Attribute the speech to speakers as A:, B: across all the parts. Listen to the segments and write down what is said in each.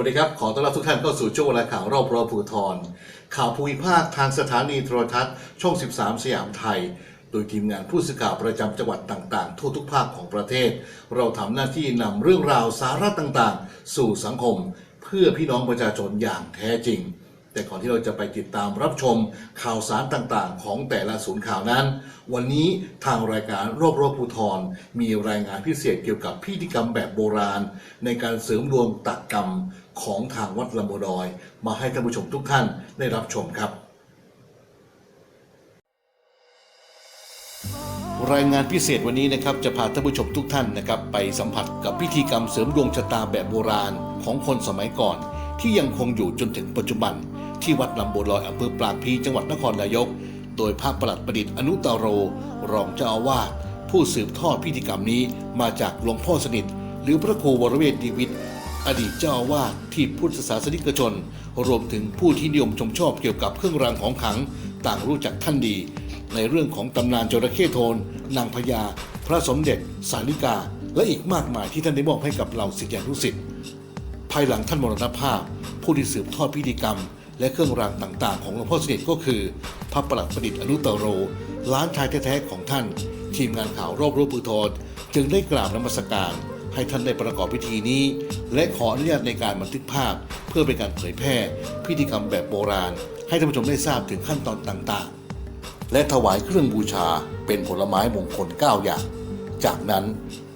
A: สวัสดีครับ ขอต้อนรับทุกท่านเข้าสู่ช่วงเวลาข่าวรอบรอบภูทรข่าวภูมิภาคทางสถานีโทรทัศน์ช่อง 13 สยามไทย โดยทีมงานผู้สื่อข่าวประจำจังหวัดต่างๆ ทั่วทุกภาคของประเทศ เราทำหน้าที่นำเรื่องราวสาระต่างๆ สู่สังคม เพื่อพี่น้องประชาชนอย่างแท้จริง แต่ก่อนที่เราจะไปติดตามรับชมข่าวสารต่างๆ ของแต่ละศูนย์ข่าวนั้น วันนี้ทางรายการรอบรอบภูทรมีรายงานพิเศษเกี่ยวกับพิธีกรรมแบบโบราณ ในการเสริมดวงตักกรรมของทางวัดลำบดอย มาให้ท่านผู้ชมทุกท่านได้รับชมครับ รายงานพิเศษวันนี้นะครับจะพาท่านผู้ชมทุกท่านนะครับไปสัมผัสกับพิธีกรรมเสริมดวงชะตาแบบโบราณของคนสมัยก่อนที่ยังคงอยู่จนถึงปัจจุบัน ที่วัดลำบัวลอยอำเภอปรางพลีจังหวัดนครนายก โดยพระประหลัดประดิษฐ์อนุตาโร รองเจ้าอาวาสผู้สืบทอดพิธีกรรมนี้มาจากหลวงพ่อสนิท หรือพระครูวรเวทดีวิทย์อดีตเจ้าอาวาสที่พุทธศาสนิกชน รวมถึงผู้ที่นิยมชมชอบเกี่ยวกับเครื่องรางของขลัง ต่างรู้จักท่านดี ในเรื่องของตำนานจระเข้โทน นางพญาพระสมเด็จ สาริกา และอีกมากมายที่ท่านได้มอบให้กับเราศิษยานุศิษย์ภายหลังท่านมรณภาพ ผู้ที่สืบทอดพิธีกรรม และเครื่องรางต่างๆ ของหลวงพ่อสนิทก็คือ พระประหลัดประดิษฐ์อนุตโร ล้านชายแท้ๆของท่าน ทีมงานข่าวรอบรู้ปูทรจึงได้กราบนมัสการให้ท่านได้ประกอบพิธีนี้ และขออนุญาตในการบันทึกภาพ เพื่อเป็นการเผยแพร่ พิธีกรรมแบบโบราณ ให้ท่านผู้ชมได้ทราบถึงขั้นตอนต่างๆ และถวายเครื่องบูชาเป็นผลไม้มงคล 9 อย่าง จากนั้น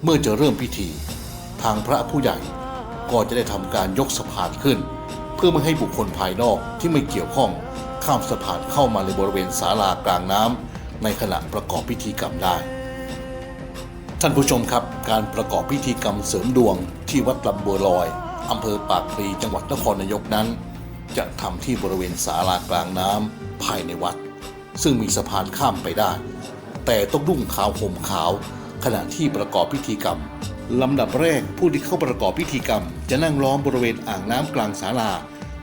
A: เมื่อจะเริ่มพิธี ทางพระผู้ใหญ่ก็จะได้ทำการยกสะพานขึ้น พื่อไม่ให้บุคคลภายนอกที่ไม่เกี่ยวข้องข้ามสะพานเข้ามาในบริเวณศาลากลางน้ำในขณะประกอบพิธีกรรมได้ ท่านผู้ชมครับ การประกอบพิธีกรรมเสริมดวงที่วัดลำบัวลอยอำเภอปากพลีจังหวัดนครนายกนั้น จะทำที่บริเวณศาลากลางน้ำภายในวัด ซึ่งมีสะพานข้ามไปได้ แต่ต้องนุ่งขาวห่มขาว ขณะที่ประกอบพิธีกรรมลำดับแรกผู้ที่เข้าประกอบพิธีกรรม จะนั่งล้อมบริเวณอ่างน้ำกลางศาลา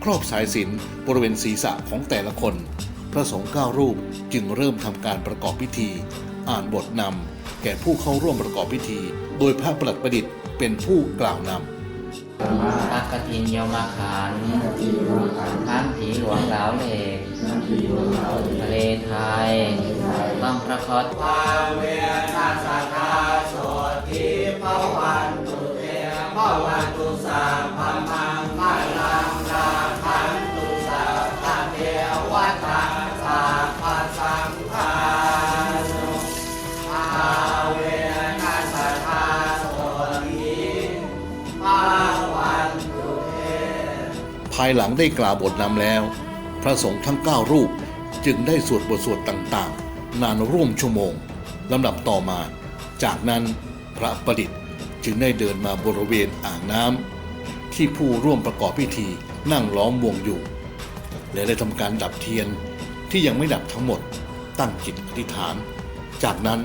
A: ครอบสายสินบริเวณศีรษะของแต่ละคน พระสงฆ์เก้ารูปจึงเริ่มทำการประกอบพิธี อ่านบทนำแก่ผู้เข้าร่วมประกอบพิธี โดยพระประหลัดประดิษฐ์เป็นผู้กล่าวนำ
B: ตักกตินโยมาขันท่านผีหลวงเหลาเหล็กทะเลไทยต้องประคต
C: ภาเวนัสทาโสติภวันตุเตภวันตุสาพมัา
A: ยหลังได้กล่าวบทนำแล้ว พระสงฆ์ทั้ง 9 รูปจึงได้สวดบทสวดต่างๆ นานร่วมชั่วโมงลำดับต่อมา จากนั้นพระประดิษฐ์จึงได้เดินมาบริเวณอ่างน้ำที่ผู้ร่วมประกอบพิธีนั่งล้อมวงอยู่ และได้ทำการดับเทียนที่ยังไม่ดับทั้งหมดตั้งจิตอธิษฐาน จากนั้น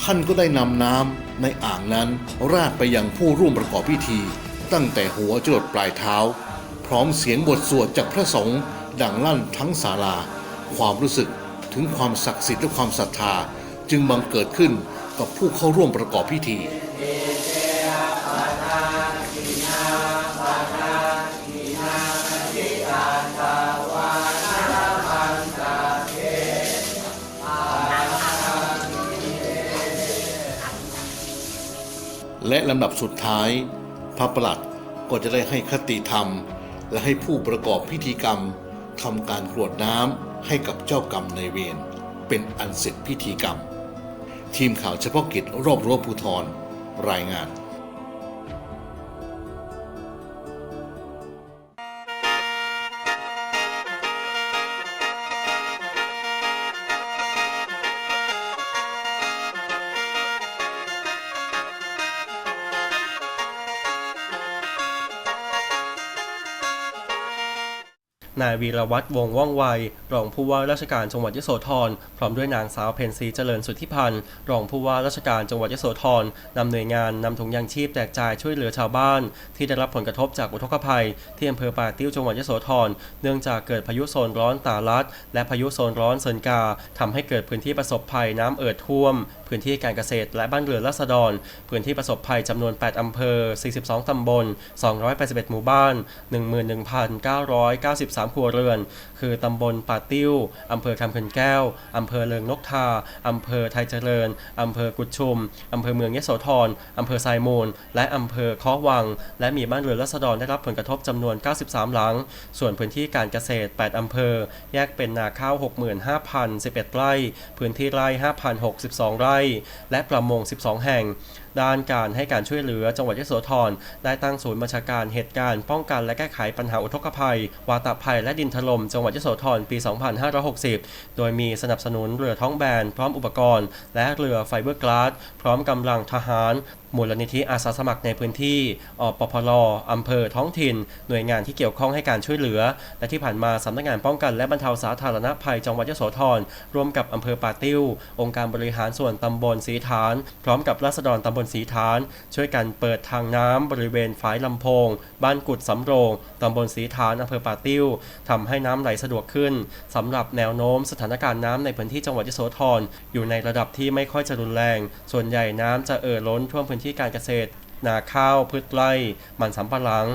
A: ท่านก็ได้นำน้ำในอ่างนั้นราดไปยังผู้ร่วมประกอบพิธี ตั้งแต่หัวจรดปลายเท้า ร้อมเสียงบทสวดจากพระสงฆ์ดังลั่นทั้งศาลา ความรู้สึกถึงความศักดิ์สิทธิ์และความศรัทธาจึงบังเกิดขึ้นกับผู้เข้าร่วมประกอบพิธีและลำดับสุดท้าย พระประหลัดก็จะได้ให้คติธรรม และให้ผู้ประกอบพิธีกรรมทำการกรวดน้ำให้กับเจ้ากรรมในเวรเป็นอันเสร็จพิธีกรรม ทีมข่าวเฉพาะกิจรอบรั้วภูทรรายงาน
D: นายวีรวัตรวงว่องไว รองผู้ว่าราชการจังหวัดยโสธร พร้อมด้วยนางสาวเพนซีเจริญสุทธิพันธ์ รองผู้ว่าราชการจังหวัดยโสธรนำหน่วยงานนำถุงยางชีพแจกจ่ายช่วยเหลือชาวบ้าน ที่ได้รับผลกระทบจากอุทกภัย ที่อำเภอป่าติ้วจังหวัดยโสธร เนื่องจากเกิดพายุโซนร้อนตาลัด และพายุโซนร้อนเซินกาทำให้เกิดพื้นที่ประสบภัยน้ำเอิดท่วม พื้นที่การเกษตรและบ้านเรือนราษฎร พื้นที่ประสบภัยจำนวน 8 อำเภอ 42 ตำบล 281 หมู่บ้าน 11,993 ครัวเรือน คือตำบลป่าติ้ว อำเภอคำเขื่อนแก้ว อำเภอเลิงนกทา อำเภอไทยเจริญ อำเภอกุดชุม อำเภอเมืองยโสธร อำเภอไซมูล และอำเภอคาะวัง และมีบ้านเรือนราษฎรได้รับผลกระทบจำนวน 93 หลัง ส่วนพื้นที่การเกษตร 8 อำเภอ แยกเป็นนาข้าว 65,011 ไร่ พื้นที่ไร่ 5,062 ไร่และประมง 12 แห่ง ด้านการให้การช่วยเหลือจังหวัดยโสธรได้ตั้งศูนย์บัญชาการเหตุการณ์ป้องกันและแก้ไขปัญหาอุทกภัย วาตภัยและดินถล่มจังหวัดยโสธรปี 2560 โดยมีสนับสนุนเรือท้องแบนพร้อมอุปกรณ์ และเรือไฟเบอร์กลาสพร้อมกำลังทหารมูลนิธิอาสาสมัครในพื้นที่ อปพลอำเภอ ท้องถิ่น หน่วยงานที่เกี่ยวข้องให้การช่วยเหลือ และที่ผ่านมาสำนักงานป้องกันและบรรเทาสาธารณภัยจังหวัดยโสธรร่วมกับอำเภอป่าติ้ว องค์การบริหารส่วนตำบลสีฐาน พร้อมกับราษฎรตำบลลสีฐาน ช่วยกันเปิดทางน้ำบริเวณฝายลำโพง บ้านกุดสำโรงตำบลสีฐานอำเภอป่าติ้วทำให้น้ำไหลสะดวกขึ้นสำหรับแนวโน้มสถานการณ์น้ำในพื้นที่จังหวัดยโสธรอยู่ในระดับที่ไม่ค่อยจะรุนแรง ส่วนใหญ่น้ำจะเอ่อล้นท่วมพื้นที่การเกษตรนาข้าวพืชไร่มันสำปะหลัง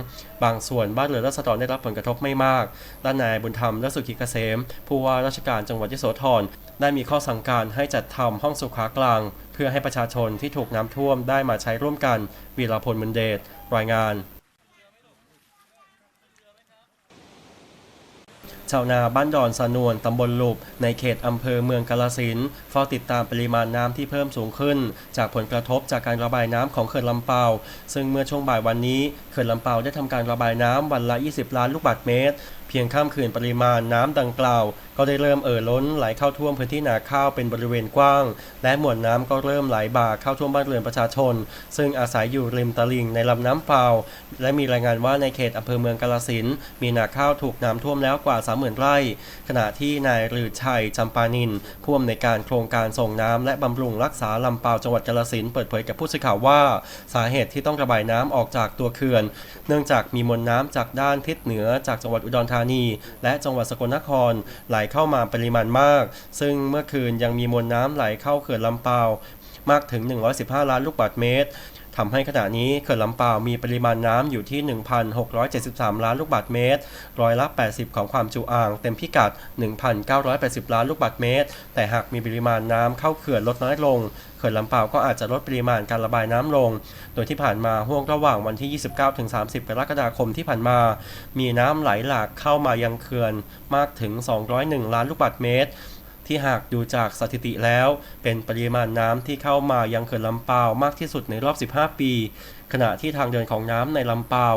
D: บางส่วนบ้านเรือนราษฎรได้รับผลกระทบไม่มากด้านนายบุญธรรมและสุขีเกษม ผู้ว่าราชการจังหวัดยโสธร ได้มีข้อสั่งการให้จัดทำห้องสุขากลาง เพื่อให้ประชาชนที่ถูกน้ำท่วมได้มาใช้ร่วมกันวีรพลมุนเดชรายงานชาวนาบ้านดอนสนวนตำบลลุบในเขตอำเภอเมืองกาลสินเฝ้าติดตามปริมาณน้ำที่เพิ่มสูงขึ้น จากผลกระทบจากการระบายน้ำของเขื่อนลำเปา ซึ่งเมื่อช่วงบ่ายวันนี้เขื่อนลำเปาได้ทำการระบายน้ำวันละ 20 ล้านลูกบาศก์เมตร เพียงข้ามคืนปริมาณน้ำดังกล่าว ก็ได้เริ่มเอ่อล้นไหลเข้าท่วมพื้นที่นาข้าวเป็นบริเวณกว้าง และมวลน้ำก็เริ่มไหลบ่าเข้าท่วมบ้านเรือนประชาชน ซึ่งอาศัยอยู่ริมตลิ่งในลำน้ำเปล่า และมีรายงานว่าในเขตอำเภอเมืองกาลสินมีนาข้าวถูกน้ำท่วมแล้วกว่า 30,000 ไร่ ขณะที่นายลือชัยจำปานินผู้อำนวยการโครงการส่งน้ำและบำรุงรักษาลำเปล่าจังหวัดกาลสินเปิดเผยกับผู้สื่อข่าวว่าสาเหตุที่ต้องระบายน้ำออกจากตัวเขื่อน เนื่องจากมีมวลน้ำจากด้านทิศเหนือจากจังหวัดอุดรธานีและจังหวัดสกลนครไหลเข้ามาปริมาณมาก ซึ่งเมื่อคืนยังมีมวลน้ำไหลเข้าเขื่อนลำเปาวมากถึง 115 ล้านลูกบาศก์เมตร ทำให้ขณะนี้เขื่อนลำเปาวมีปริมาณน้ำอยู่ที่ 1,673 ล้านลูกบาศก์เมตร ร้อยละ 80 ของความจุอ่าง เต็มพิกัด 1,980 ล้านลูกบาศก์เมตร แต่หากมีปริมาณน้ำเข้าเขื่อนลดน้อยลงเขื่อนลำเปาวก็อาจจะลดปริมาณการระบายน้ำลง โดยที่ผ่านมาห่วงระหว่างวันที่ 29-30 กรกฎาคมที่ผ่านมา มีน้ำไหลหลากเข้ามายังเขื่อนมากถึง 201 ล้านลูกบาศก์เมตร ที่หากดูจากสถิติแล้ว เป็นปริมาณน้ำที่เข้ามายังเขื่อนลำปาวมากที่สุดในรอบ 15 ปี ขณะที่ทางเดินของน้ำในลำปาว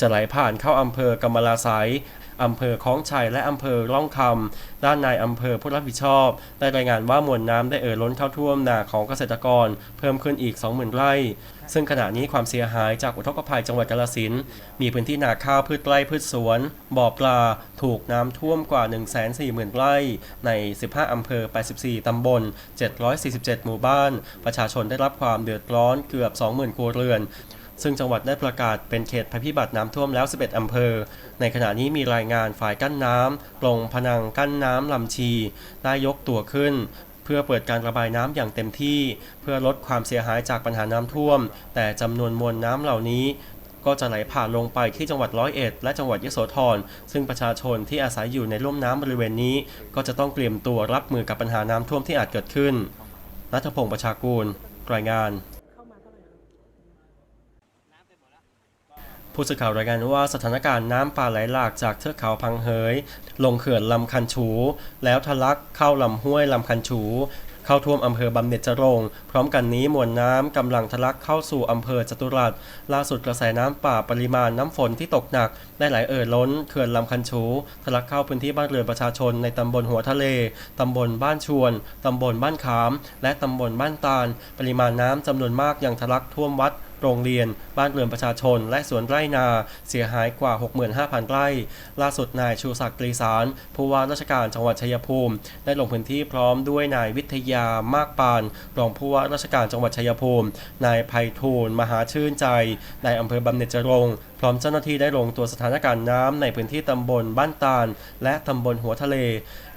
D: จะไหลผ่านเข้าอำเภอกำมะลาไสย อำเภอคล้องชัยและอำเภอร่องคำด้านนายอำเภอผู้รับผิดชอบ ได้รายงานว่ามวลน้ำได้เอ่อล้นเข้าท่วมนาของเกษตรกร เพิ่มขึ้นอีก 20,000 ไร่ ซึ่งขณะนี้ความเสียหายจากอุทกภัยจังหวัดกาฬสินธุ์มีพื้นที่นาข้าวพืชไร่พืชสวน บ่อปลา ถูกน้ำท่วมกว่า 140,000 ไร่ ใน 15 อำเภอ 84 ตำบล 747 หมู่บ้าน ประชาชนได้รับความเดือดร้อนเกือบ 20,000 ครัวเรือน ซึ่งจังหวัดได้ประกาศเป็นเขตภัยพิบัติน้ำท่วมแล้ว 11 อำเภอ ในขณะนี้มีรายงานฝ่ายกั้นน้ำปลงพนังกั้นน้ำลำชี ได้ยกตัวขึ้นเพื่อเปิดการระบายน้ำอย่างเต็มที่ เพื่อลดความเสียหายจากปัญหาน้ำท่วม แต่จำนวนมวลน้ำเหล่านี้ ก็จะไหลผ่านลงไปที่จังหวัดร้อยเอ็ดและจังหวัดยโสธร ซึ่งประชาชนที่อาศัยอยู่ในร่มน้ำบริเวณนี้ ก็จะต้องเตรียมตัวรับมือกับปัญหาน้ำท่วมที่อาจเกิดขึ้น นัทพงศ์ประชากูล รายงาน ผู้สื่อข่าวรายงานว่าสถานการณ์น้ำป่าไหลหลากจากเทือกเขาพังเหย ลงเขื่อนลำคันฉู แล้วทะลักเข้าลำห้วยลำคันฉูเข้าท่วมอำเภอบำเหน็จจรงพร้อมกันนี้มวลน้ำกำลังทะลักเข้าสู่อำเภอจตุรัสล่าสุดกระแสน้ำป่าปริมาณน้ำฝนที่ตกหนักได้ไหลเอ่อล้นเขื่อนลำคันฉูทะลักเข้าพื้นที่บ้านเรือนประชาชนในตำบลหัวทะเลตำบลบ้านชวนตำบลบ้านขาม และตำบลบ้านตาล ปริมาณน้ำจำนวนมากยังทะลักท่วมวัด โรงเรียน บ้านเรือนประชาชน และสวนไร่นา เสียหายกว่า 65,000 ไร่ ล่าสุดนายชูศักดิ์ตรีสาร ผู้ว่าราชการจังหวัดชัยภูมิ ได้ลงพื้นที่พร้อมด้วยนายวิทยามากปานรองผู้ว่าราชการจังหวัดชัยภูมิ นายไพฑูรย์มหาชื่นใจ นายอำเภอบำเหน็จจรงพร้อมเจ้าหน้าที่ได้ลงตัวสถานการณ์น้ำในพื้นที่ตำบลบ้านตาล และตำบลหัวทะเล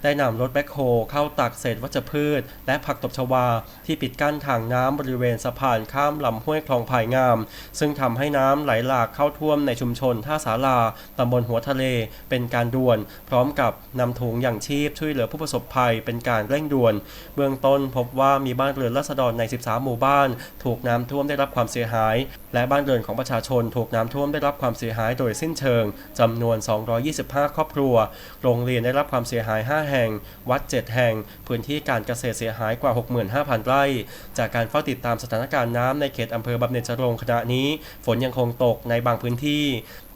D: ได้นำรถแบ็คโฮเข้าตักเศษวัชพืช และผักตบชวา ที่ปิดกั้นทางน้ำบริเวณสะพานข้ามลำห้วยคลองภายงาม ซึ่งทำให้น้ำไหลหลากเข้าท่วมในชุมชนท่าสาราตำบลหัวทะเลเป็นการด่วน พร้อมกับนำถุงอย่างชีพช่วยเหลือผู้ประสบภัยเป็นการเร่งด่วน เบื้องต้นพบว่ามีบ้านเรือนราษฎรใน 13 หมู่บ้าน ถูกน้ำท่วมได้รับความเสียหาย และบ้านเรือนของประชาชนถูกน้ำท่วมได้รับความเสียหายโดยสิ้นเชิงจำนวน 225 ครอบครัว โรงเรียนได้รับความเสียหาย 5 แห่ง วัด 7 แห่ง พื้นที่การเกษตรเสียหายกว่า 65,000 ไร่ จากการเฝ้าติดตามสถานการณ์น้ำในเขตอำเภอบำเหน็จจรงขณะนี้ฝนยังคงตกในบางพื้นที่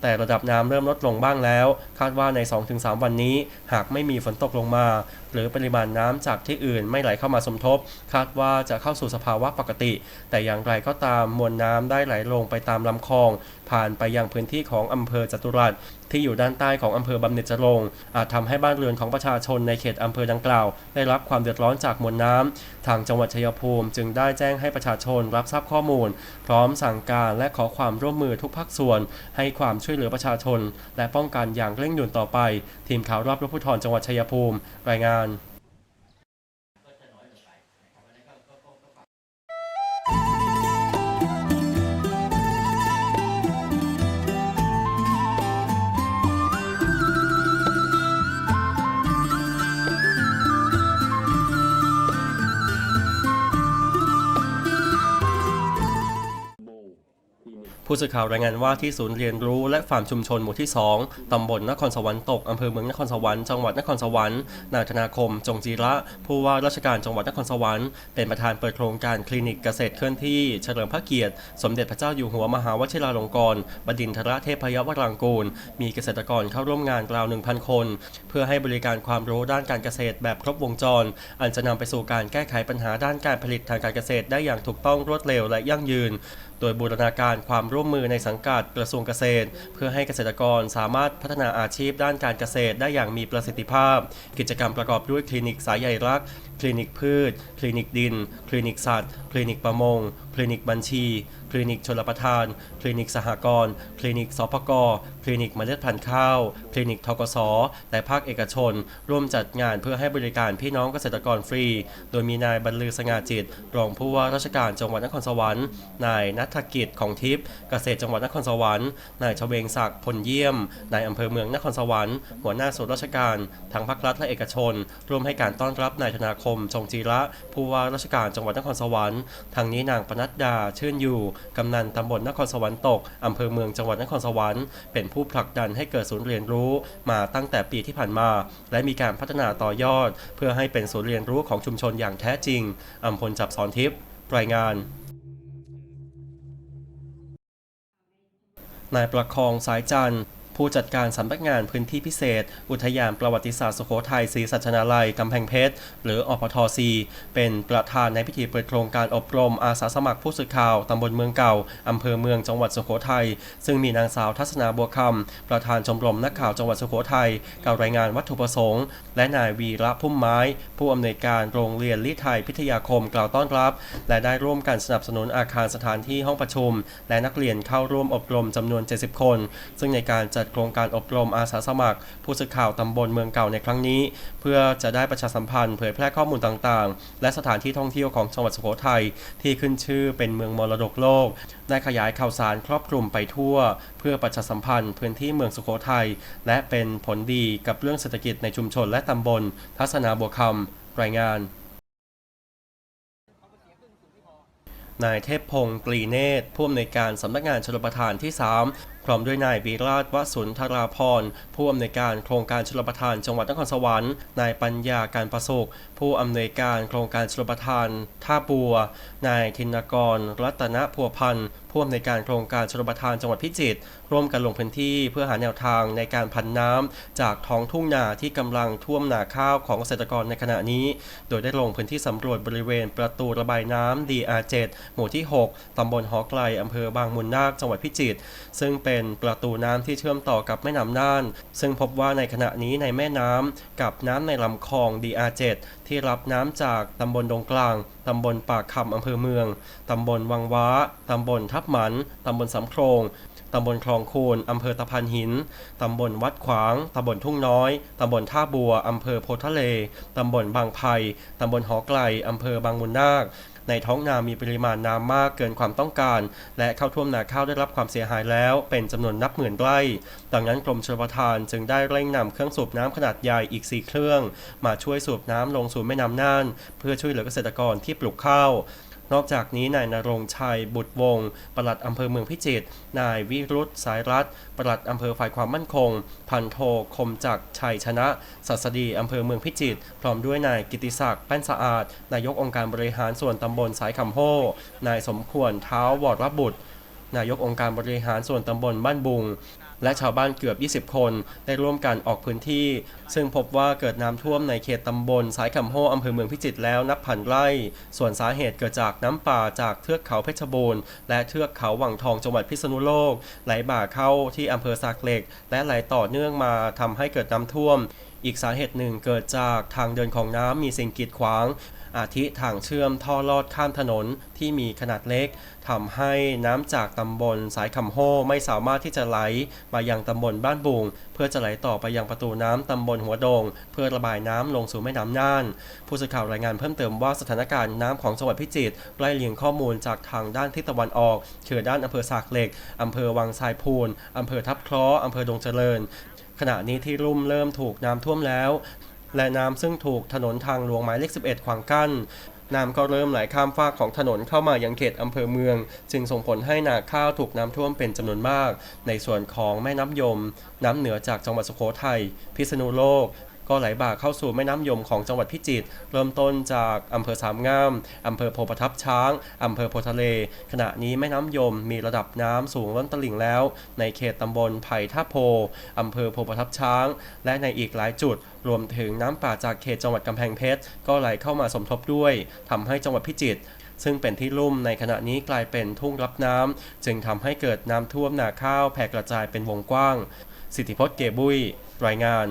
D: แต่ระดับน้ำเริ่มลดลงบ้างแล้ว คาดว่าใน 2-3 วันนี้ หากไม่มีฝนตกลงมา หรือปริมาณน้ำจากที่อื่นไม่ไหลเข้ามาสมทบ คาดว่าจะเข้าสู่สภาวะปกติ แต่อย่างไรก็ตามมวลน้ำได้ไหลลงไปตามลำคลอง ผ่านไปยังพื้นที่ของอำเภอจตุรัสที่อยู่ด้านใต้ของอำเภอบำเหน็จจรงอาจทำให้บ้านเรือนของประชาชนในเขตอำเภอดังกล่าว ได้รับความเดือดร้อนจากมวลน้ำทางจังหวัดชัยภูมิ จึงได้แจ้งให้ประชาชนรับทราบข้อมูล พร้อมสั่งการและขอความร่วมมือทุกภาคส่วน ให้ความช่วยเหลือประชาชน และป้องกันอย่างเร่งด่วนต่อไป ทีมข่าวรอบรถผู้ทรจังหวัดชัยภูมิ รายงาน ผู้สื่อข่าวรายงานว่าที่ศูนย์เรียนรู้และฟาร์มชุมชนหมู่ที่ 2 ตำบลนครสวรรค์ตก อำเภอเมืองนครสวรรค์ จังหวัดนครสวรรค์ นายธนาคม จงจีระ ผู้ว่าราชการจังหวัดนครสวรรค์ เป็นประธานเปิดโครงการคลินิกเกษตรเคลื่อนที่ เฉลิมพระเกียรติ สมเด็จพระเจ้าอยู่หัวมหาวชิราลงกรณ์บดินทรเทพยวรางกูล มีเกษตรกรเข้าร่วมงานราว 1,000 คน เพื่อให้บริการความรู้ด้านการเกษตรแบบครบวงจร อันจะนำไปสู่การแก้ไขปัญหาด้านการผลิตทางการเกษตรได้อย่างถูกต้องรวดเร็วและยั่งยืน โดยบูรณาการความร่วมมือในสังกัดกระทรวงเกษตร เพื่อให้เกษตรกรสามารถพัฒนาอาชีพด้านการเกษตรได้อย่างมีประสิทธิภาพ กิจกรรมประกอบด้วยคลินิกสายใยรัก คลินิกพืช คลินิกดิน คลินิกสัตว์ คลินิกประมง คลินิกบัญชี ลินิกชลประทาน คลินิกสหกรณ์ คลินิกสปกคลินิกเมล็ดพันธุ์ข้าว คลินิกทกสและภาคเอกชน ร่วมจัดงานเพื่อให้บริการพี่น้องเกษตรกรฟรี โดยมีนายบรรลือสง่าจิต รองผู้ว่าราชการจังหวัดนครสวรรค์ นายนัฐกิจของทิพย์เกษตรจังหวัดนครสวรรค์ นายชเวงศักดิ์พลเยี่ยม นายอำเภอเมืองนครสวรรค์ หัวหน้าส่วนราชการทั้งภาครัฐและเอกชน ร่วมให้การต้อนรับนายธนาคมจงจีระ ผู้ว่าราชการจังหวัดนครสวรรค์ ทางนี้นางปนัดดา ชื่นอยู่กำนันตำบลนครสวรรค์ตกอำเภอเมืองจังหวัดนครสวรรค์เป็นผู้ผลักดันให้เกิดศูนย์เรียนรู้มาตั้งแต่ปีที่ผ่านมา และมีการพัฒนาต่อยอด เพื่อให้เป็นศูนย์เรียนรู้ของชุมชนอย่างแท้จริงอำพลจับสอนทิพย์รายงานนายประคองสายจันทร์ ผู้จัดการสำนักงานพื้นที่พิเศษ อุทยานประวัติศาสตร์สุโขทัยศรีสัชนาลัยกำแพงเพชร หรืออปทซีเป็นประธานในพิธีเปิดโครงการอบรมอาสาสมัครผู้สื่อข่าวตำบลเมืองเก่าอำเภอเมืองจังหวัดสุโขทัยซึ่งมีนางสาวทัศนาบัวคำประธานชมรมนักข่าวจังหวัดสุโขทัยกล่าวรายงานวัตถุประสงค์ และนายวีระพุ่มไม้ ผู้อำนวยการโรงเรียนลิไทยพิทยาคมกล่าวต้อนรับ และได้ร่วมกันสนับสนุนอาคารสถานที่ห้องประชุม และนักเรียนเข้าร่วมอบรมจำนวน 70 คน ซึ่งในการจัดโครงการอบรมอาสาสมัคร ผู้สื่อข่าวตำบลเมืองเก่าในครั้งนี้ เพื่อจะได้ประชาสัมพันธ์เผยแพร่ข้อมูลต่างๆ และสถานที่ท่องเที่ยวของจังหวัดสุโขทัยที่ขึ้นชื่อเป็นเมืองมรดกโลก ได้ขยายข่าวสารครอบคลุมไปทั่ว เพื่อประชาสัมพันธ์พื้นที่เมืองสุโขทัยและเป็นผลดีกับเรื่องเศรษฐกิจในชุมชนและตำบล ทัศนาบัวคำรายงานนายเทพพงศ์กลีเนตรผู้อำนวยการสำนักงานชลประทานที่ 3 พร้อมด้วยนายวีราชวสุนทราพรผู้อำนวยการโครงการชลประทานจังหวัดนครสวรรค์นายปัญญาการประสุขผู้อำนวยการโครงการชลประทานท่าบัว นายธินกร รัตนพัวพันธ์ผู้อำนวยการโครงการชลประทานจังหวัดพิจิตรร่วมกันลงพื้นที่เพื่อหาแนวทางในการพันน้ำจากท้องทุ่งนาที่กำลังท่วมนาข้าวของเกษตรกรในขณะนี้ โดยได้ลงพื้นที่สำรวจบริเวณประตูระบายน้ำ DR7 หมู่ที่ 6ตำบลหอไกลอำเภอบางมุนนาคจังหวัดพิจิตรซึ่งเป็นประตูน้ำที่เชื่อมต่อกับแม่น้ำน่าน ซึ่งพบว่าในขณะนี้ในแม่น้ำกับน้ำในลำคลอง DR7 ที่รับน้ำจากตำบลดงกลาง ตำบลปากคำอำเภอเมือง ตำบลวังว้า ตำบลทับหมัน ตำบลสำโครงตำบลคลองคูน อำเภอตะพานหิน ตำบลวัดขวาง ตำบลทุ่งน้อย ตำบลท่าบัว อำเภอโพทะเล ตำบลบางไผ่ตำบลหอไกล อำเภอบางมุนนาค ในท้องนามีปริมาณน้ำมากเกินความต้องการ และเข้าท่วมนาข้าวได้รับความเสียหายแล้ว เป็นจำนวนนับหมื่นไร่ ดังนั้นกรมชลประทานจึงได้เร่งนำเครื่องสูบน้ำขนาดใหญ่อีก 4 เครื่อง มาช่วยสูบน้ำลงสู่แม่น้ำน่าน เพื่อช่วยเหลือเกษตรกรที่ปลูกข้าว นอกจากนี้นายนรงชัยบุตรวงศ์ปลัดอำเภอเมืองพิจิตร นายวิรุธสายรัตน์ปลัดอำเภอฝ่ายความมั่นคง พันโทคมจักรชัยชนะศัสดีอำเภอเมืองพิจิตร พร้อมด้วยนายกิติศักดิ์แป้นสะอาด นายกองค์การบริหารส่วนตำบลสายคำโฮนายสมควรเท้าวรบุตรนายกองค์การบริหารส่วนตำบลบ้านบุง และชาวบ้านเกือบ 20 คน ได้ร่วมกันออกพื้นที่ ซึ่งพบว่าเกิดน้ำท่วมในเขตตำบลสายคำโฮอำเภอเมืองพิจิตรแล้วนับพันไร่ ส่วนสาเหตุเกิดจากน้ำป่าจากเทือกเขาเพชรบูรณ์และเทือกเขาวังทองจังหวัดพิษณุโลก ไหลบ่าเข้าที่อำเภอสากเหล็ก และไหลต่อเนื่องมาทำให้เกิดน้ำท่วมอีกสาเหตุหนึ่งเกิดจากทางเดินของน้ำมีสิ่งกีดขวาง อาทิทางเชื่อมท่อลอดข้ามถนนที่มีขนาดเล็กทำให้น้ำจากตำบลสายคำโฮไม่สามารถที่จะไหลมายังตำบลบ้านบุง เพื่อจะไหลต่อไปยังประตูน้ำตำบลหัวดง เพื่อระบายน้ำลงสู่แม่น้ำน่าน ผู้สื่อข่าวรายงานเพิ่มเติมว่าสถานการณ์น้ำของจังหวัดพิจิตรไล่เลียงข้อมูลจากทางด้านทิศตะวันออกคือด้านอำเภอสากเหล็กอำเภอวังทรายพูนอำเภอทับคราะห์อำเภอดงเจริญ ขณะนี้ที่ลุ่มเริ่มถูกน้ำท่วมแล้ว และน้ำซึ่งถูกถนนทางหลวงหมายเลข 11 ขวางกั้นน้ำก็เริ่มไหลข้ามฟากของถนนเข้ามายังเขตอำเภอเมือง จึงส่งผลให้นาข้าวถูกน้ำท่วมเป็นจำนวนมาก ในส่วนของแม่น้ำยม น้ำเหนือจากจังหวัดสุโขทัยพิษณุโลก ก็ไหลบ่าเข้าสู่แม่น้ำยมของจังหวัดพิจิตรเริ่มต้นจากอำเภอสามงามอำเภอโพประทับช้างอำเภอโพทะเล ขณะนี้แม่น้ำยมมีระดับน้ำสูงล้นตลิ่งแล้ว ในเขตตำบลไผ่ท่าโพอำเภอโพประทับช้าง และในอีกหลายจุด รวมถึงน้ำป่าจากเขตจังหวัดกำแพงเพชรก็ไหลเข้ามาสมทบด้วยทำให้จังหวัดพิจิตรซึ่งเป็นที่ลุ่มในขณะนี้กลายเป็นทุ่งรับน้ำจึงทำให้เกิดน้ำท่วมนาข้าวแผ่กระจายเป็นวงกว้าง สิทธิพจน์เกบุยรายงาน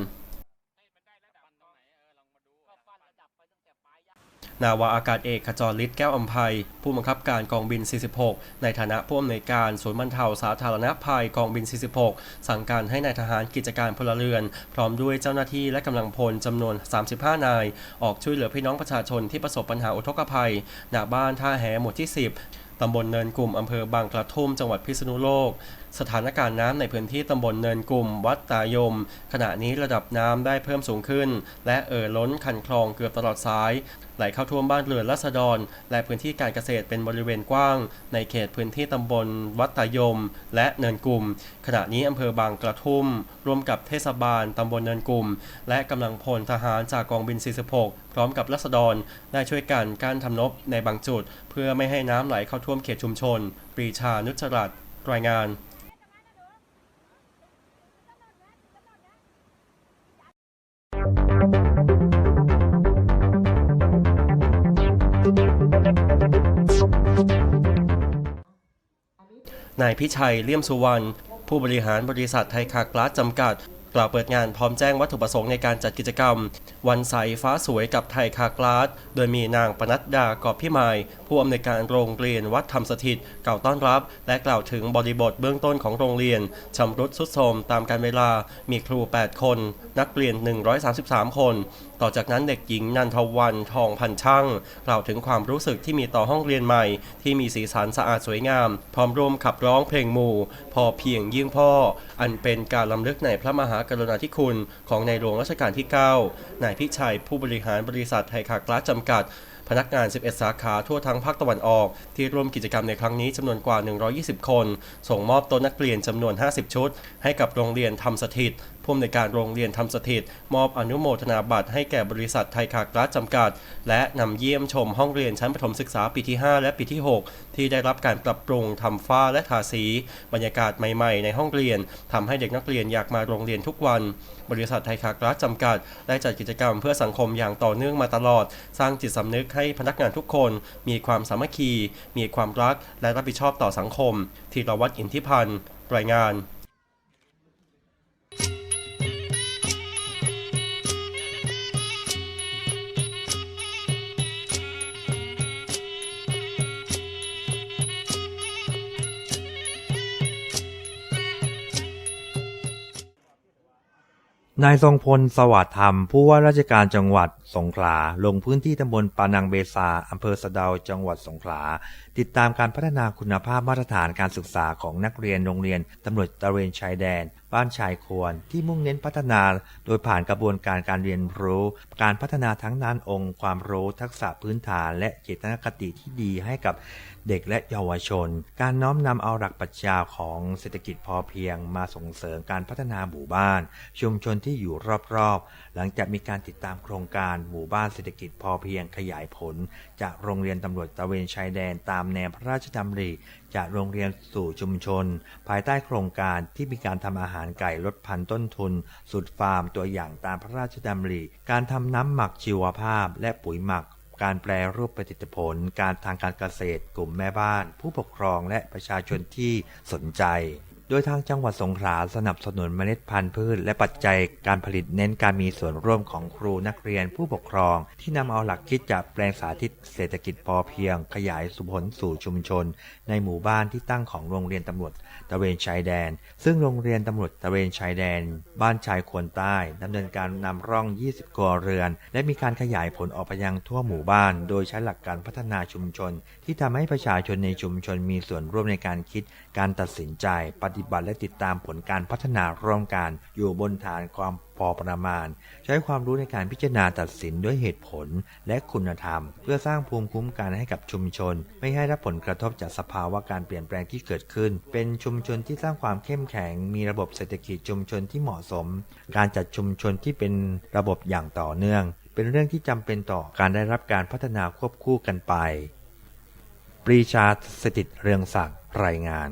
D: นาวาอากาศเอกขจรฤทธิ์แก้วอัมภัย ผู้บังคับการกองบิน 46 ในฐานะผู้อำนวยการศูนย์บรรเทาสาธารณภัยกองบิน 46 สั่งการให้นายทหารกิจการพลเรือน พร้อมด้วยเจ้าหน้าที่และกำลังพลจำนวน 35 นาย ออกช่วยเหลือพี่น้องประชาชนที่ประสบปัญหาอุทกภัยณบ้านท่าแหหมู่ที่ 10ตำบลเนินกลุ่มอำเภอบางกระทุ่มจังหวัดพิษณุโลก สถานการณ์น้ำในพื้นที่ตำบลเนินกลุ่ม วัดตายม ขณะนี้ระดับน้ำได้เพิ่มสูงขึ้น และเอ่อล้นคันคลองเกือบตลอดสาย ไหลเข้าท่วมบ้านเรือนรัษฎร และพื้นที่การเกษตรเป็นบริเวณกว้าง ในเขตพื้นที่ตำบล วัดตายม และเนินกลุ่ม ขณะนี้อำเภอบางกระทุ่ม ร่วมกับเทศบาลตำบลเนินกลุ่ม และกำลังพลทหารจากกองบิน 46 พร้อมกับรัษฎรได้ช่วยกันกั้นทำนบในบางจุด เพื่อไม่ให้น้ำไหลเข้าท่วมเขตชุมชน ปรีชานุชรัตรายงาน นายพิชัยเลี่ยมสุวรรณผู้บริหารบริษัทไทยคากลาสจำกัด กล่าวเปิดงานพร้อมแจ้งวัตถุประสงค์ในการจัดกิจกรรม วันใสฟ้าสวยกับไทยคากลาสโดยมีนางปนัดดากอบพิมายผู้อำนวยการโรงเรียนวัดธรรมสถิตกล่าวต้อนรับ และกล่าวถึงบริบทเบื้องต้นของโรงเรียนชำรุดสุดโทรมตามการเวลามีครู 8 คน นักเรียน 133 คนต่อจากนั้นเด็กหญิงนันทวันทองพันช่างกล่าวถึงความรู้สึกที่มีต่อห้องเรียนใหม่ ที่มีสีสันสะอาดสวยงาม พร้อมร่วมขับร้องเพลงหมู่ พอเพียงยิ่งพ่อ อันเป็นการลำลึกในพระมหากรุณาธิคุณของในหลวงรัชกาลที่ 9 นายพิชัยผู้บริหารบริษัทไทยคากลาสจำกัดพนักงาน 11 สาขาทั่วทั้งภาคตะวันออก ที่ร่วมกิจกรรมในครั้งนี้จำนวนกว่า 120 คน ส่งมอบโต๊ะนักเรียนจำนวน 50 ชุด ให้กับโรงเรียนธรรมสถิต ผู้อำนวยการโรงเรียนทำสถิต มอบอนุโมทนาบัตรให้แก่บริษัทไทยคากรัฐจำกัด และนำเยี่ยมชมห้องเรียนชั้นประถมศึกษาปีที่ 5 และปีที่ 6 ที่ได้รับการปรับปรุงทำฝ้าและทาสี บรรยากาศใหม่ๆ ในห้องเรียนทำให้เด็กนักเรียนอยากมาโรงเรียนทุกวัน บริษัทไทยคากรัฐจำกัด ได้จัดกิจกรรมเพื่อสังคมอย่างต่อเนื่องมาตลอด สร้างจิตสำนึกให้พนักงานทุกคน มีความสามัคคี มีความรักและรับผิดชอบต่อสังคมธีรวัตรอินทิพันธ์รายงาน
E: นายทรงพลสวัสดิ์ธรรม ผู้ว่าราชการจังหวัดสงขลา ลงพื้นที่ตำบลปานังเบซาอำเภอสะเดาจังหวัดสงขลา ติดตามการพัฒนาคุณภาพมาตรฐานการศึกษาของนักเรียนโรงเรียนตำรวจตะเวนชายแดน บ้านชายควร ที่มุ่งเน้นพัฒนา โดยผ่านกระบวนการการเรียนรู้ การพัฒนาทั้งด้านองค์ ความรู้ทักษะพื้นฐาน และเจตนคติที่ดีให้กับเด็กและเยาวชน การน้อมนำเอาหลักปรัชญาของเศรษฐกิจพอเพียง มาส่งเสริมการพัฒนาหมู่บ้าน ชุมชนที่อยู่รอบๆ หลังจากมีการติดตามโครงการหมู่บ้านเศรษฐกิจพอเพียงขยายผล จากโรงเรียนตำรวจตะเวนชายแดนตามแนวพระราชดำริ จากโรงเรียนสู่ชุมชน ภายใต้โครงการที่มีการทำอาหารไก่ลดพันต้นทุน สุดฟาร์มตัวอย่างตามพระราชดำริ การทำน้ำหมักชีวภาพและปุ๋ยหมักการแปลรูปผลิตผล การทางการเกษตร กลุ่มแม่บ้าน ผู้ปกครองและประชาชนที่สนใจ โดยทางจังหวัดสงขลาสนับสนุนเมล็ดพันธุ์พืช และปัจจัยการผลิตเน้นการมีส่วนร่วมของครูนักเรียนผู้ปกครอง ที่นำเอาหลักคิดจากแปลงสาธิตเศรษฐกิจพอเพียง ขยายสุผลสู่ชุมชน ในหมู่บ้านที่ตั้งของโรงเรียนตำรวจ ตะเวนชายแดน ซึ่งโรงเรียนตำรวจตะเวนชายแดน บ้านชายควรใต้ดำเนินการนำร่อง 20กรัวเรือน และมีการขยายผลออกไปยังทั่วหมู่บ้าน โดยใช้หลักการพัฒนาชุมชน ที่ทำให้ประชาชนในชุมชนมีส่วนร่วมในการคิด การตัดสินใจ ปฏิบัติและติดตามผลการพัฒนาร่วมกันอยู่บนฐานความ พอประมาณ ใช้ความรู้ในการพิจารณาตัดสินด้วยเหตุผลและคุณธรรม เพื่อสร้างภูมิคุ้มกันให้กับชุมชน ไม่ให้รับผลกระทบจากสภาวะการเปลี่ยนแปลงที่เกิดขึ้น เป็นชุมชนที่สร้างความเข้มแข็ง มีระบบเศรษฐกิจชุมชนที่เหมาะสม การจัดชุมชนที่เป็นระบบอย่างต่อเนื่อง เป็นเรื่องที่จำเป็นต่อการได้รับการพัฒนาควบคู่กันไป ปรีชาสถิตเรืองศักดิ์รายงาน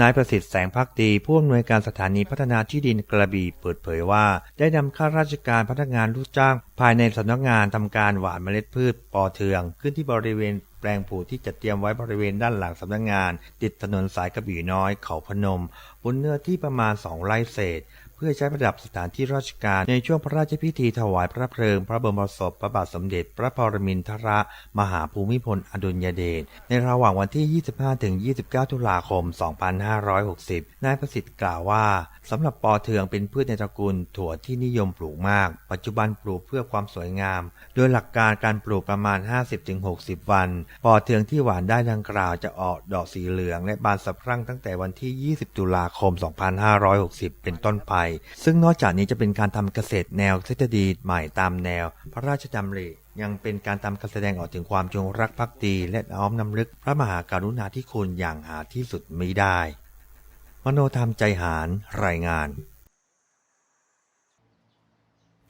E: นายประสิทธิ์แสงพักดีผู้อำนวยการสถานีพัฒนาที่ดินกระบี่เปิดเผยว่า ได้นำข้าราชการพนักงานลูกจ้าง ภายในสำนักงานทำการหว่านเมล็ดพืชปอเทือง ขึ้นที่บริเวณแปลงผูที่จัดเตรียมไว้บริเวณด้านหลังสำนักงาน ติดถนนสายกระบี่น้อยเขาพนม บนเนื้อที่ประมาณ 2 ไร่เศษ พื่อใช้ประดับสถานที่ราชการ ในช่วงพระราชพิธีถวายพระเพลิง พระบรมศพพระบาทสมเด็จ พระปรมินทรมหาภูมิพลอดุลยเดชในระหว่างวันที่ 25ถึง29 ตุลาคม 2560 นายประสิทธิ์กล่าวว่าสำหรับปอเทืองเป็นพืชในตระกูลถั่วที่นิยมปลูกมาก ปัจจุบันปลูกเพื่อความสวยงาม โดยหลักการการปลูกประมาณ 50-60 วัน ปอเทืองที่หวานได้ดังกล่าวจะออกดอกสีเหลืองและบานสะพรั่งตั้งแต่วันที่ 20 ตุลาคม 2560 เป็นต้นไปซึ่งนอกจากนี้จะเป็นการทำเกษตรแนวทฤษฎีใหม่ตามแนว พระราชดำริยังเป็นการทำการแสดงออกถึงความจงรักภักดี และน้อมนำลึกพระมหากรุณาธิคุณอย่างหาที่สุดมิได้ มโนธรรมใจหารรายงาน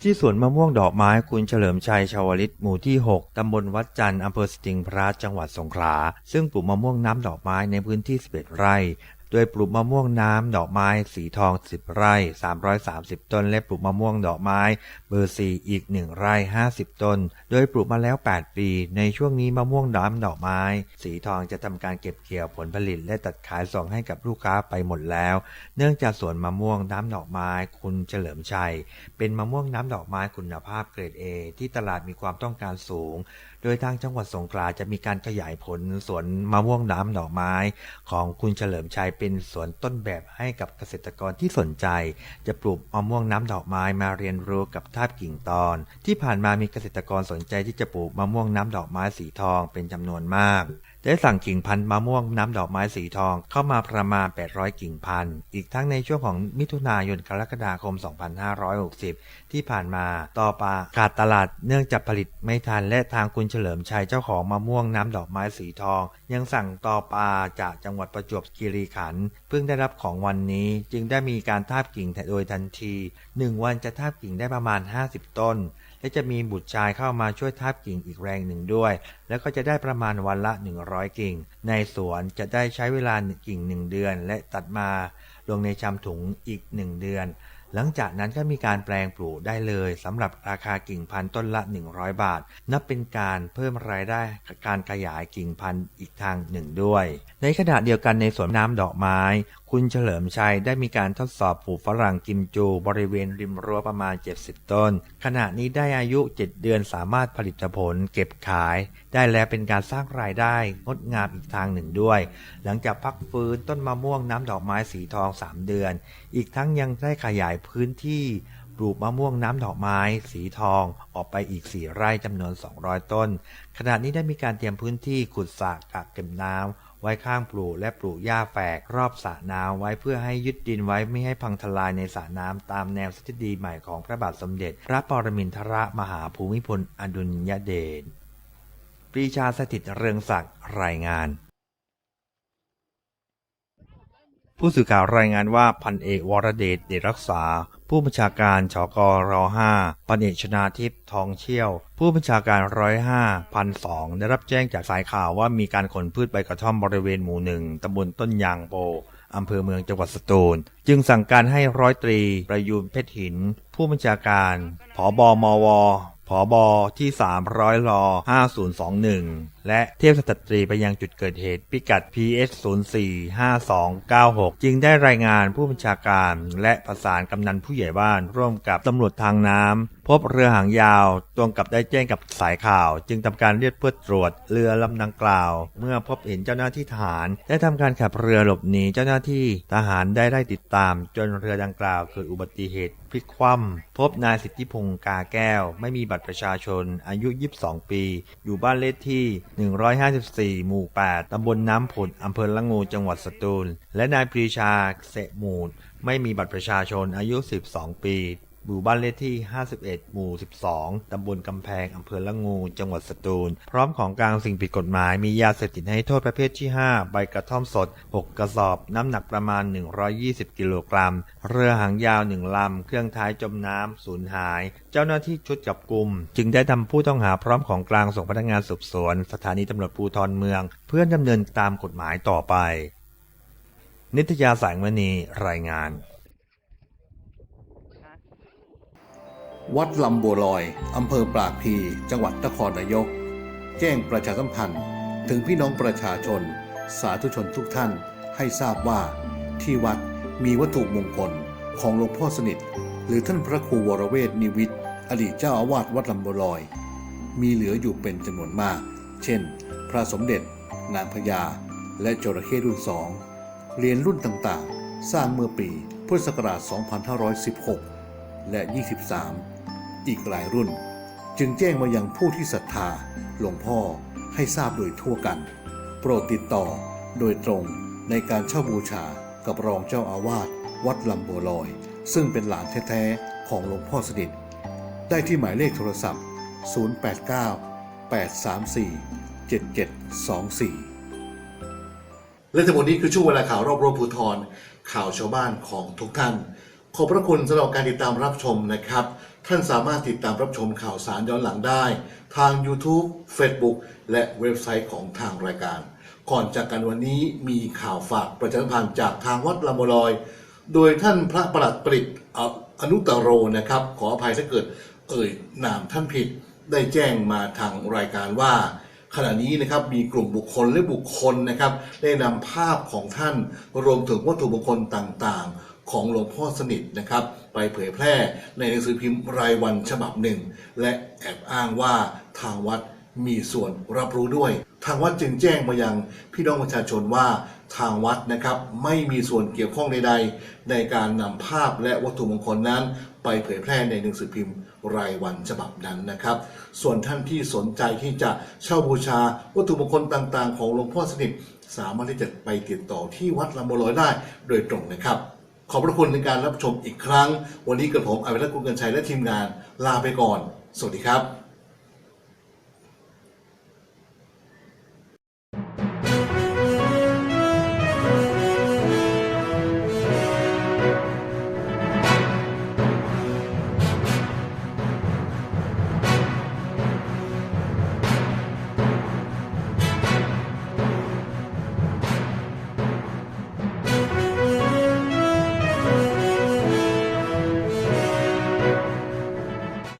E: ที่สวนมะม่วงดอกไม้คุณเฉลิมชัยชาวลิตหมู่ที่ 6 ตำบลวัดจันทร์อำเภอสติงพระจังหวัดสงขลา ซึ่งปลูกมะม่วงน้ำดอกไม้ในพื้นที่ 11 ไร่ โดยปลูกมะม่วงน้ำดอกไม้สีทอง 10 ไร่ 330 ต้น และปลูกมะม่วงดอกไม้เบอร์ซีอีก 1 ไร่ 50 ต้น โดยปลูกมาแล้ว 8 ปี ในช่วงนี้มะม่วงน้ำดอกไม้ สีทองจะทำการเก็บเกี่ยวผลผลิตและตัดขายส่งให้กับลูกค้าไปหมดแล้ว เนื่องจากสวนมะม่วงน้ำดอกไม้ คุณเฉลิมชัย เป็นมะม่วงน้ำดอกไม้คุณภาพเกรด A ที่ตลาดมีความต้องการสูง โดยทางจังหวัดสงขลาจะมีการขยายผลสวนมะม่วงน้ำดอกไม้ ของคุณเฉลิมชัยเป็นสวนต้นแบบให้กับเกษตรกรที่สนใจ จะปลูกมะม่วงน้ำดอกไม้มาเรียนรู้กับทาบกิ่งตอน ที่ผ่านมามีเกษตรกรสนใจที่จะปลูกมะม่วงน้ำดอกไม้สีทองเป็นจำนวนมาก ได้สั่งกิ่งพันธุ์มะม่วงน้ำดอกไม้สีทองเข้ามาประมาณ 800 กิ่งพันธุ์ อีกทั้งในช่วงของมิถุนายนกรกฎาคม 2560 ที่ผ่านมาต่อปลาขาดตลาดเนื่องจากผลิตไม่ทันและทางคุณเฉลิมชัยเจ้าของมะม่วงน้ำดอกไม้สีทอง ยังสั่งต่อปลาจากจังหวัดประจวบคีรีขันธ์เพิ่งได้รับของวันนี้จึงได้มีการทาบกิ่งโดยทันที 1 วันจะทาบกิ่งได้ประมาณ 50 ต้น และจะมีบุตรชายเข้ามาช่วยทาบกิ่งอีกแรงหนึ่งด้วย แล้วก็จะได้ประมาณวันละ 100 กิ่ง ในสวนจะได้ใช้เวลากิ่ง1เดือน และตัดมาลงในชำถุงอีก1เดือน หลังจากนั้นก็มีการแปลงปลูกได้เลยสำหรับราคากิ่งพันธุ์ต้นละ 100 บาท นับเป็นการเพิ่มรายได้การขยายกิ่งพันธุ์อีกทางหนึ่งด้วย ในขณะเดียวกันในสวนน้ำดอกไม้ คุณเฉลิมชัยได้มีการทดสอบปลูกฝรั่งกิมจูบริเวณริมรั้วประมาณ 70 ต้น ขณะนี้ได้อายุ 7 เดือนสามารถผลิตผลเก็บขาย ได้แล้วเป็นการสร้างรายได้งดงามอีกทางหนึ่งด้วย หลังจากพักฟื้นต้นมะม่วงน้ำดอกไม้สีทอง 3 เดือน อีกทั้งยังได้ขยายพื้นที่ปลูกมะม่วงน้ำดอกไม้ สีทองออกไปอีก 4 ไร่จำนวน 200 ต้น ขณะนี้ได้มีการเตรียมพื้นที่ขุดสระกักเก็บน้ำ ไว้ข้างปลูกและปลูกหญ้าแฝกรอบสระน้ำไว้เพื่อให้ยึดดินไว้ไม่ให้พังทลายในสระน้ำตามแนวทฤษฎีใหม่ของพระบาทสมเด็จ พระปรมินทรมหาภูมิพลอดุลยเดชปรีชาสถิตเรืองศักดิ์รายงาน ผู้สื่อข่าวรายงานว่าพันเอกวรเดชเดชรักษา ผู้บัญชาการชกร5พันเอกชนาทิพย์ทองเชี่ยว ผู้บัญชาการร้อยห้าพันสองได้รับแจ้งจากสายข่าวว่ามีการขนพืชใบกระท่อมบริเวณหมู่หนึ่งตำบลต้นยางโปอำเภอเมืองจังหวัดสตูล จึงสั่งการให้ร้อยตรี ประยูนเพชรหิน ผู้บัญชาการผอบอมว ผอบอที่ 300รอ5021 และเทพสตรีไปยังจุดเกิดเหตุพิกัด PS 045296 จึงได้รายงานผู้บัญชาการและประสานกำนันผู้ใหญ่บ้านร่วมกับตำรวจทางน้ำ พบเรือหางยาวตรงกับได้แจ้งกับสายข่าว จึงทำการเรียกเพื่อตรวจเรือลำดังกล่าว เมื่อพบเห็นเจ้าหน้าที่ทหาร ได้ทำการขับเรือหลบหนีเจ้าหน้าที่ทหารได้ไล่ติดตาม จนเรือดังกล่าวเกิดอุบัติเหตุพลิกคว่ำพบนายสิทธิพงศ์กาแก้ว ไม่มีบัตรประชาชน อายุ 22 ปี อยู่บ้านเลขที่ 154 หมู่ 8 ตำบลน้ำผุดอำเภอละงูจังหวัดสตูล และนายปรีชาเสมูดไม่มีบัตรประชาชนอายุ 12 ปี อยู่บ้านเลขที่ 51 หมู่ 12 ตำบลกำแพง อำเภอละงู จังหวัดสตูล พร้อมของกลางสิ่งผิดกฎหมาย มียาเสพติดให้โทษประเภทที่ 5 ใบกระท่อมสด 6 กระสอบ น้ำหนักประมาณ 120 กิโลกรัม เรือหางยาว 1 ลำ เครื่องท้ายจมน้ำ สูญหาย เจ้าหน้าที่ชุดจับกลุ่ม จึงได้ทำผู้ต้องหาพร้อมของกลางส่งพนักงานสืบสวน สถานีตำรวจภูธรเมือง เพื่อดำเนินตามกฎหมายต่อไป นิตยาสายมณีรายงาน
A: วัดลำบัวลอย อำเภอปรากพี จังหวัดนครนายก แจ้งประชาสัมพันธ์ ถึงพี่น้องประชาชน สาธุชนทุกท่านให้ทราบว่า ที่วัดมีวัตถุมงคลของหลวงพ่อสนิท หรือท่านพระครูวรเวทนิวิทย์อดีตเจ้าอาวาสวัดลำบัวลอย มีเหลืออยู่เป็นจำนวนมาก เช่น พระสมเด็จ นางพญา และจระเข้รุ่นสองเหรียญรุ่นต่างๆ สร้างเมื่อปีพุทธศักราช 2516 และ 23 อีกหลายรุ่น จึงแจ้งมายังผู้ที่ศรัทธาหลวงพ่อให้ทราบโดยทั่วกัน โปรดติดต่อโดยตรงในการเช่าบูชากับรองเจ้าอาวาสวัดลำบัวลอย ซึ่งเป็นหลานแท้ๆของหลวงพ่อสนิทได้ที่หมายเลขโทรศัพท์ 089 834 7724และทั้งหมดนี้คือช่วงเวลาข่าวรอบรอบภูทรข่าวชาวบ้านของทุกท่าน ขอบพระคุณสำหรับการติดตามรับชมนะครับ ท่านสามารถติดตามรับชมข่าวสารย้อนหลังได้ ทาง YouTube Facebook และเว็บไซต์ของทางรายการ ก่อนจากกันวันนี้มีข่าวฝากประชาสัมพันธ์จากทางวัดลำบลอย โดยท่านพระประหลัดปริตอนุตโรนะครับ ขออภัยถ้าเกิดเอ่ยนามท่านผิดได้แจ้งมาทางรายการว่า ขณะนี้นะครับมีกลุ่มบุคคลและบุคคลนะครับ ได้นำภาพของท่านรวมถึงวัตถุมงคลต่างๆ ของหลวงพ่อสนิทนะครับ ไปเผยแพร่ในหนังสือพิมพ์รายวันฉบับหนึ่ง และแอบอ้างว่าทางวัดมีส่วนรับรู้ด้วย ทางวัดจึงแจ้งมายังพี่น้องประชาชนว่าทางวัดนะครับไม่มีส่วนเกี่ยวข้องใดๆ ในการนำภาพและวัตถุมงคลนั้น ไปเผยแพร่ในหนังสือพิมพ์รายวันฉบับนั้นนะครับ ส่วนท่านที่สนใจที่จะเช่าบูชาวัตถุมงคลต่างๆ ของหลวงพ่อสนิทสามารถที่จะไปติดต่อที่วัดลำบัวลอยได้โดยตรงนะครับ อบพระคุณในการรับชมอีกครั้ง วันนี้กระผมอภิรัตน์กุลกันชัยและทีมงานลาไปก่อน สวัสดีครับ